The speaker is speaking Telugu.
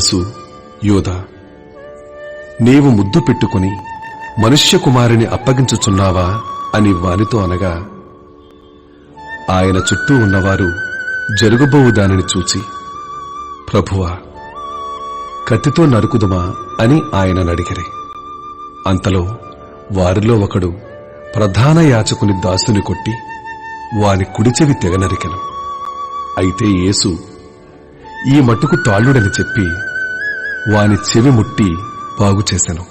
యేసు యోధా నీవు ముద్దు పెట్టుకుని మనుష్య కుమారుని అప్పగించుచున్నావా అని వానితో అనగా ఆయన చుట్టూ ఉన్నవారు జరుగుబోవు దానిని చూచి ప్రభువా కత్తితో నరుకుదుమా అని ఆయన అడిగిరి. అంతలో వారిలో ఒకడు ప్రధాన యాచకుని దాసుని కొట్టి వాని కుడిచెవి తెగనరికెను అయితే యేసు ఈ మట్టుకు తాళ్ళుడని చెప్పి వాని చెవి ముట్టి బాగు చేశాను